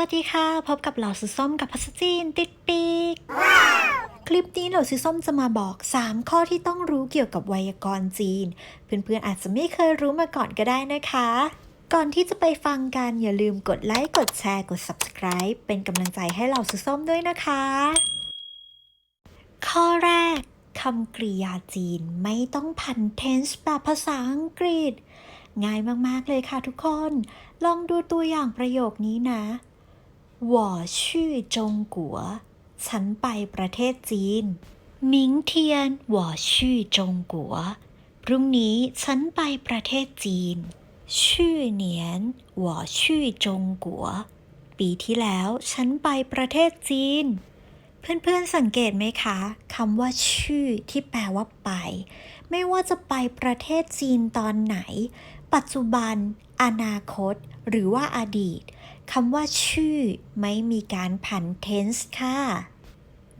วัสดีค่ะ พบกับเหล่าสุส้มกับพัสจีนติดปีก คลิปนี้เหล่าสุส้มจะมาบอก 3 ข้อที่ต้องรู้เกี่ยวกับไวยากรณ์จีน เพื่อนๆอาจจะไม่เคยรู้มาก่อนก็ได้นะคะ ก่อนที่จะไปฟังกันอย่าลืมกดไลค์กดแชร์กด subscribe เป็นกำลังใจให้เหล่าสุส้มด้วยนะคะ ข้อแรกคำกริยาจีนไม่ต้องพัน tense แบบภาษาอังกฤษ ง่ายมาก ๆ เลยค่ะทุกคน ลองดูตัวอย่างประโยคนี้นะ 我去中国ฉันไปประเทศจีน明天我去中国พรุ่งนี้ฉันไปประเทศจีน去年我去中国ปีที่แล้วฉันไปประเทศจีน เพื่อนๆ สังเกตไหมคะคำว่าชื่อที่แปลว่าไป ไม่ว่าจะไปประเทศจีนตอนไหน ปัจจุบัน อนาคต หรือว่าอดีตคำว่าชื่อไม่มีการผัน tense ค่ะ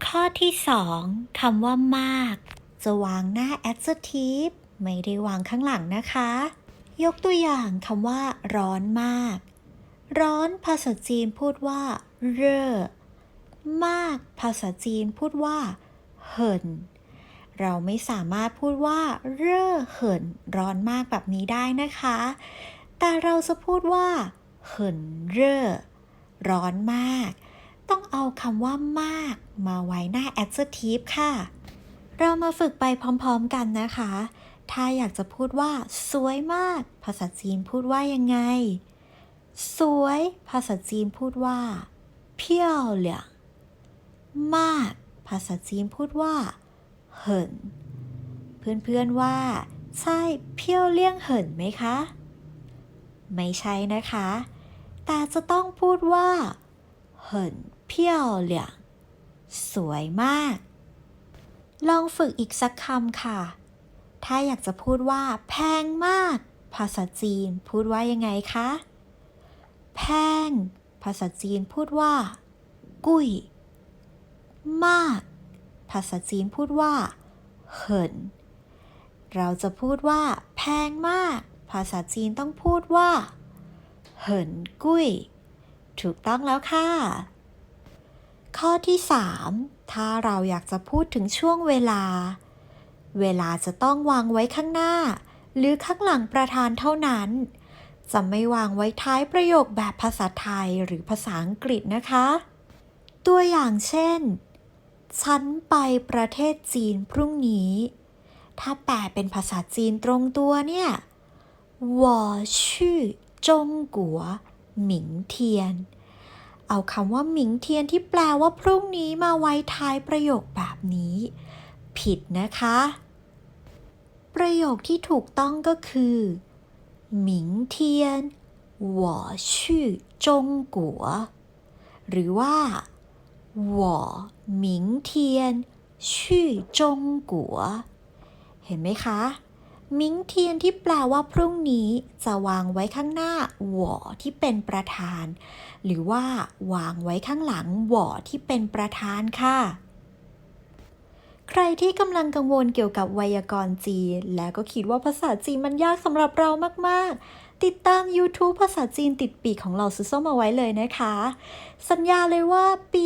ข้อที่สองคำว่ามาก จะวางหน้า adjective ไม่ได้วางข้างหลังนะคะ ยกตัวอย่างคำว่า ร้อนมาก ร้อนภาษาจีนพูดว่า เร่อมาก ภาษาจีนพูดว่า เหิน เราไม่สามารถพูดว่า เร่อเหินร้อนมากแบบนี้ได้นะคะ แต่เราจะพูดว่า เหินเร่อร้อนมาก ต้องเอาคำว่ามากมาไว้หน้า adjective ค่ะ เรามาฝึกไปพร้อมๆกันนะคะ ถ้าอยากจะพูดว่า สวยมาก ภาษาจีนพูดว่ายังไง สวย ภาษาจีนพูดว่าเพี้ยวเหลี่ยมาก ภาษาจีนพูดว่า เหิน เพื่อนๆว่าใช่เพี้ยวเลี่ยงเหินไหมคะ ไม่ใช่นะคะ แต่จะต้องพูดว่า เหินเพี้ยวเลี่ยสวยมาก ลองฝึกอีกสักคำค่ะ ถ้าอยากจะพูดว่าแพงมาก ภาษาจีนพูดว่ายังไงคะ แพง ภาษาจีนพูดว่า กุ้ย มาก ภาษาจีนพูดว่าเหินเราจะพูดว่า แพงมาก ภาษาจีนต้องพูดว่าเหินกุ้ย ถูกต้องแล้วค่ะ ข้อที่ 3 ถ้าเราอยากจะพูดถึงช่วงเวลา เวลาจะต้องวางไว้ข้างหน้า หรือข้างหลังประธานเท่านั้น จะไม่วางไว้ท้ายประโยคแบบภาษาไทยหรือภาษาอังกฤษนะคะ ตัวอย่างเช่น ฉันไปประเทศจีนพรุ่งนี้ ถ้าแปลเป็นภาษาจีนตรงตัวเนี่ย我去中国明天เอาคำว่าหมิงเทียนที่แปลว่าพรุ่งนี้มาไว้ท้ายประโยคแบบนี้ ผิดนะคะ ประโยคที่ถูกต้องก็คือ明天我去中国หรือว่า 我明天去中国เห็นไหมคะมิงเทียนที่แปลว่าพรุ่งนี้จะวางไว้ข้างหน้าหวอที่เป็นประธาน หรือว่าวางไว้ข้างหลังหวอที่เป็นประธานค่ะ ใครที่กำลังกังวลเกี่ยวกับไวยากรณ์จีน และก็คิดว่าภาษาจีนมันยากสำหรับเรามากๆ ติดตาม YouTube ภาษาจีนติดปีกของเราซุส้มาไว้เลยนะคะ สัญญาเลยว่าปี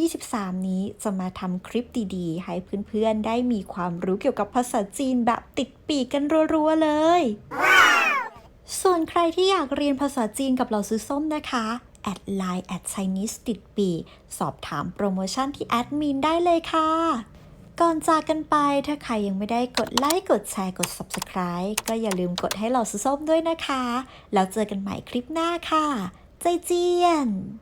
2023 นี้จะมาทำคลิปดีๆ ให้เพื่อนๆ ได้มีความรู้เกี่ยวกับภาษาจีนแบบติดปีกกันรัวๆ เลย ส่วนใครที่อยากเรียนภาษาจีนกับเราซื้อส้มนะคะแอดไลน์แอด Chinese ติดปีกสอบถามโปรโมชั่นที่แอดมินได้เลยค่ะ ก่อนจากกันไปถ้าใครยังไม่ได้กดไลค์กดแชร์กด Subscribe ก็อย่าลืมกดให้เราส้มด้วยนะคะ แล้วเจอกันใหม่คลิปหน้าค่ะ ใจเจียน